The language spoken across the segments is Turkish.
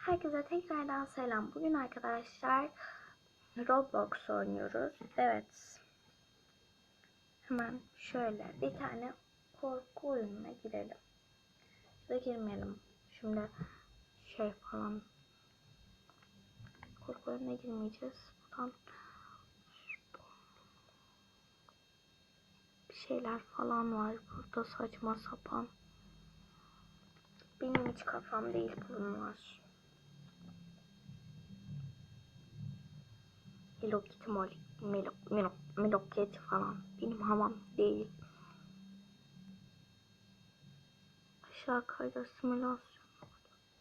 Herkese tekrardan selam. Bugün arkadaşlar Roblox oynuyoruz. Evet. Hemen şöyle bir tane korku oyununa girelim. Ya girmeyelim. Şimdi şey falan korku oyununa girmeyeceğiz. Buradan bir şeyler falan var burada saçma sapan. Benim hiç kafam değil bunlar. Hello Kitty Molly, Melo, Kitty falan. Benim hamam değil. Aşağı kaydır simülasyon.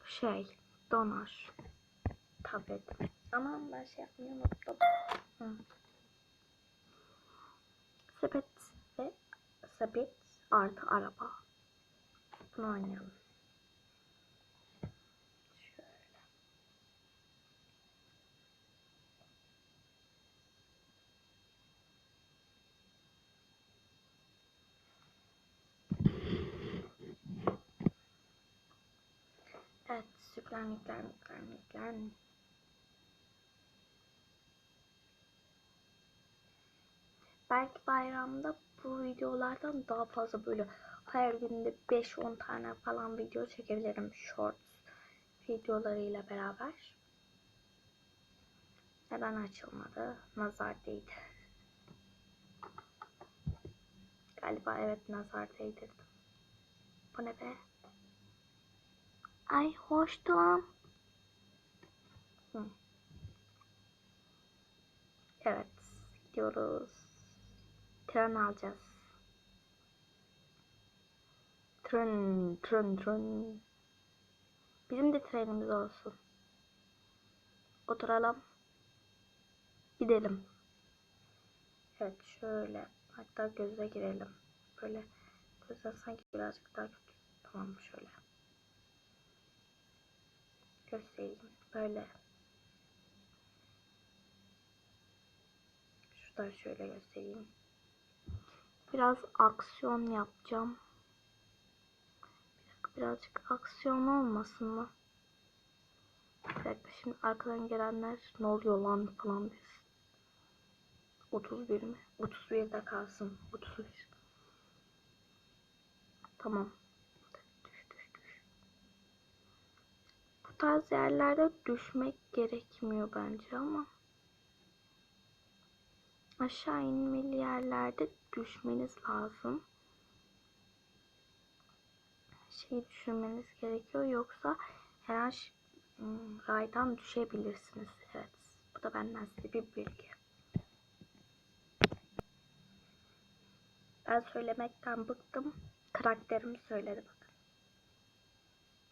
Şey, donar. Tablet. Ama ben şey yapmayı unuttum. Sepet ve sepet artı araba. Bunu oynayalım. Şöyle. Evet, yüklen, yüklen, yüklen, yüklen. Belki bayramda bu videolardan daha fazla böyle her günde 5-10 tane falan video çekebilirim shorts videolarıyla beraber. Neden açılmadı? Nazar değdi. Galiba evet nazar değdirdim. Bu ne be? Ay hoştu. Hı. Evet gidiyoruz. Tren alacağız. Tren, tren, tren. Bizim de trenimiz olsun. Oturalım. Gidelim. Evet şöyle. Hatta göze girelim. Böyle gözden sanki birazcık daha kötü. Tamam şöyle. Göstereyim. Böyle. Şuradan şöyle göstereyim. Biraz aksiyon yapacağım. Birazcık aksiyon olmasın mı? Bir dakika şimdi arkadan gelenler ne oluyor lan falan desin. 31 mi? 31'de kalsın. 31. Tamam. Tarz yerlerde düşmek gerekmiyor bence ama aşağı inmeli yerlerde düşmeniz lazım. Şey düşünmeniz gerekiyor yoksa her an hmm, raydan düşebilirsiniz. Evet. Bu da benden size bir bilgi. Ben söylemekten bıktım. Karakterim söyledi bakın.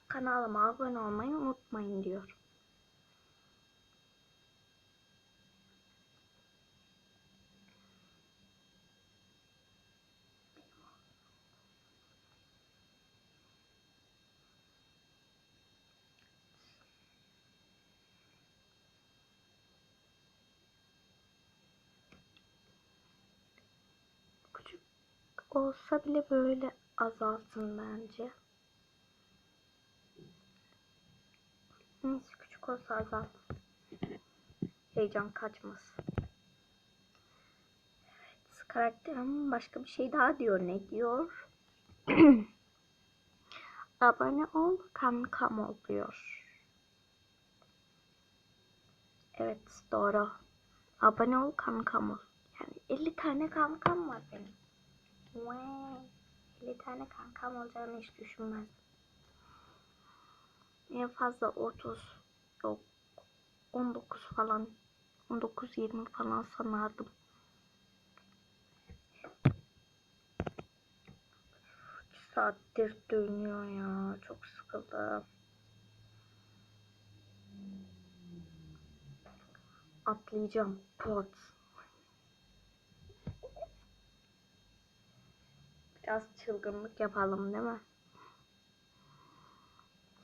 Kanalıma abone olmayı unutmayın diyor. Küçük olsa bile böyle azalsın bence. Neyse küçük olsa azalsın. Heyecan kaçmasın. Evet, karakterim başka bir şey daha diyor. Ne diyor? Abone ol, kankam ol diyor. Evet, doğru. Abone ol, kankam ol. Yani 50 tane kankam var benim. Vay, 50 tane kankam olacağını hiç düşünmezdim. En fazla 30 yok 19 falan 19-20 falan sanardım. Saattir dönüyor ya. Çok sıkıldım. Atlayacağım. Pot. Biraz çılgınlık yapalım değil mi?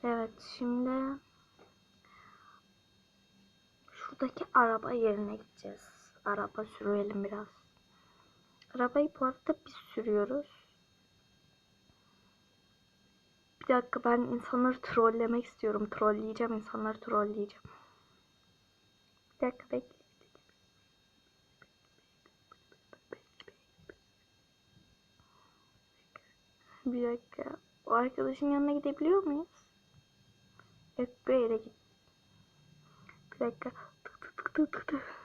Evet şimdi şuradaki araba yerine gideceğiz. Araba sürelim biraz. Arabayı bu arada biz sürüyoruz. Bir dakika ben insanları trollemek istiyorum. Trolleyeceğim insanları trolleyeceğim. Bir dakika bekle. Bir dakika. O arkadaşın yanına gidebiliyor muyuz? Yok böyle git. Bir dakika. Tık tık tık tık tık tık.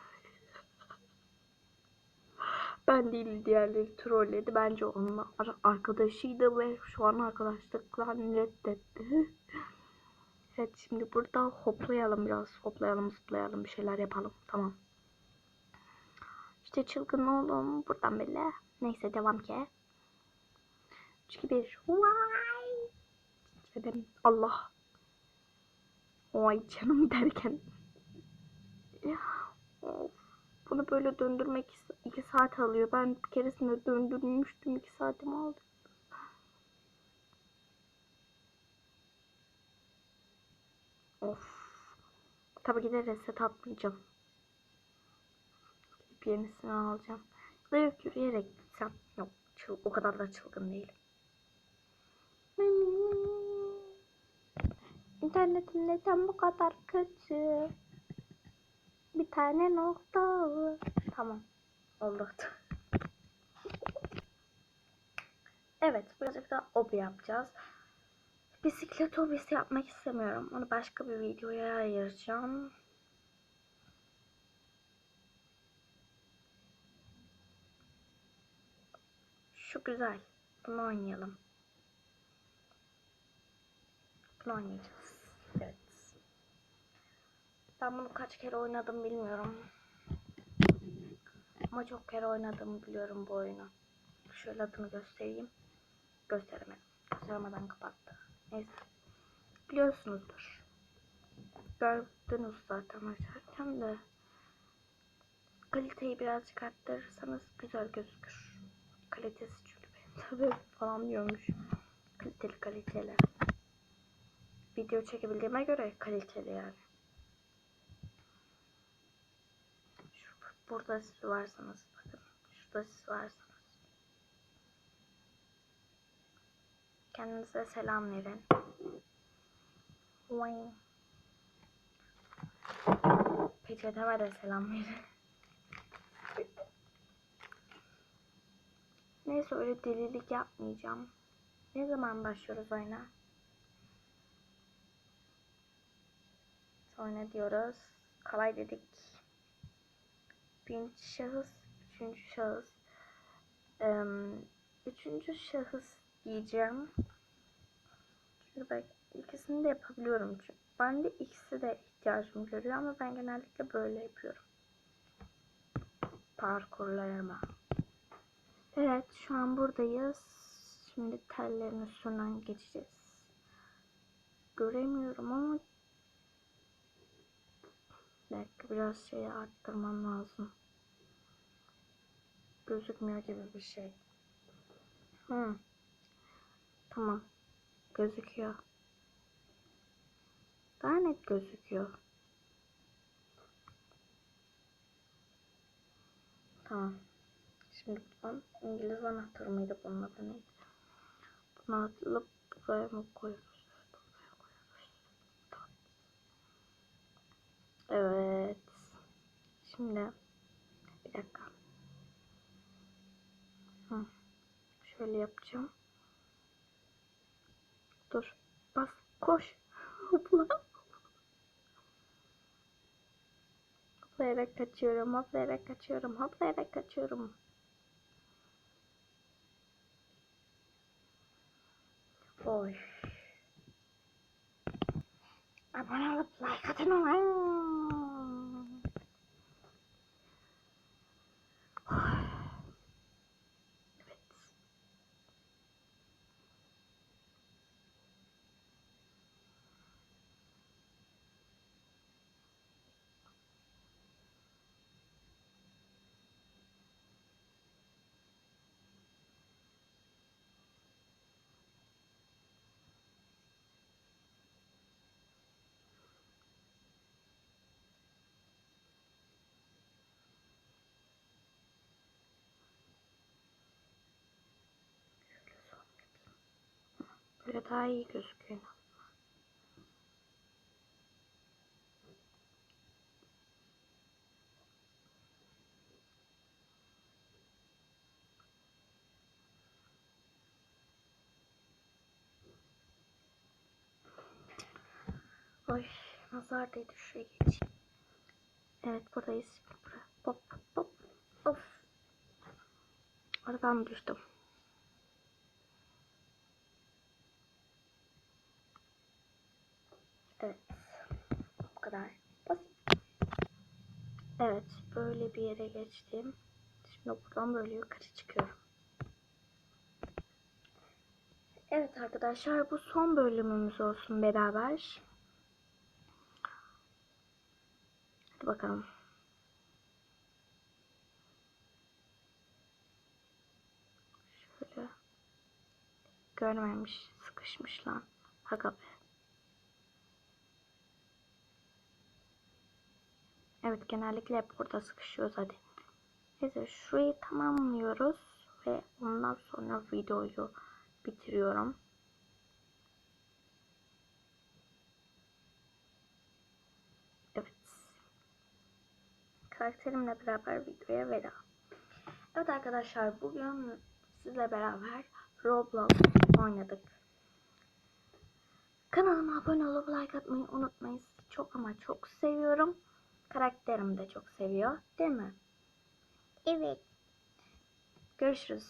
Ben değil diğerleri trolledi. Bence onun ar- arkadaşıydı ve şu an arkadaşlıklarını reddetti. evet şimdi burada hoplayalım biraz. Hoplayalım zıplayalım bir şeyler yapalım. Tamam. İşte çılgın oğlum buradan böyle. Neyse devam ki. 3 2 1. Vay. Allah. Vay canım derken. Of. Bunu böyle döndürmek 2 saat alıyor. Ben bir keresinde döndürmüştüm 2 saatimi aldı. Of. Tabii ki de reset atmayacağım. Gidip yenisini alacağım. Ya da yok yürüyerek gitsem. Yok o kadar da çılgın değilim. İnternetim neden bu kadar kötü? Bir tane nokta. Tamam. Oldu. evet birazcık da obi yapacağız. Bisiklet obisi yapmak istemiyorum. Onu başka bir videoya ayıracağım. Şu güzel. Bunu oynayalım. Bunu oynayacağız. Ben bunu kaç kere oynadım bilmiyorum. Ama çok kere oynadığımı biliyorum bu oyunu. Şöyle adını göstereyim. Gösteremedim. Gösteremeden kapattı. Neyse. Biliyorsunuzdur. Gördünüz zaten açarken de. Kaliteyi birazcık arttırırsanız güzel gözükür. Kalitesi çünkü benim tabii falan diyormuş. Kaliteli kaliteli. Video çekebildiğime göre kaliteli yani. Şurada, burada siz varsanız bakın. Şurada siz varsanız. Kendinize selam verin. Vay. Peçeteme de selam verin. Neyse öyle delilik yapmayacağım. Ne zaman başlıyoruz oyuna? Sonra diyoruz. Kolay dedik. Birinci şahıs, üçüncü şahıs. Ee, üçüncü şahıs diyeceğim. Çünkü ben ikisini de yapabiliyorum. Çünkü ben de ikisi de ihtiyacım görüyor ama ben genellikle böyle yapıyorum. Parkurlarıma. Evet şu an buradayız. Şimdi tellerin üstünden geçeceğiz. Göremiyorum ama bir dakika biraz şeyi arttırmam lazım. Gözükmüyor gibi bir şey. Hı. Tamam. Gözüküyor. Daha net gözüküyor. Tamam. Şimdi buradan İngiliz anahtarı mıydı bunun adı neydi? Bunu alıp buraya mı koyuyoruz? Evet. Şimdi bir dakika. Hı. Şöyle yapacağım. Dur. Bas. Koş. Hopla. Hoplayarak kaçıyorum. Hoplayarak kaçıyorum. Hoplayarak kaçıyorum. Oy. Abone olup like atın ulan. Böyle daha iyi gözüküyor. Oy nazar değdi şuraya geçeyim. Evet buradayız. Hop hop. Of. Aradan düştüm. Evet. Bu kadar. Basit. Evet. Böyle bir yere geçtim. Şimdi buradan böyle yukarı çıkıyorum. Evet arkadaşlar bu son bölümümüz olsun beraber. Hadi bakalım. Şöyle. Görmemiş. Sıkışmış lan. Aga be. Evet genellikle hep burada sıkışıyoruz hadi. Neyse şurayı tamamlıyoruz ve ondan sonra videoyu bitiriyorum. Evet. Karakterimle beraber videoya veda. Evet arkadaşlar bugün sizle beraber Roblox oynadık. Kanalıma abone olup like atmayı unutmayın. Sizi çok ama çok seviyorum. Karakterim de çok seviyor. Değil mi? Evet. Görüşürüz.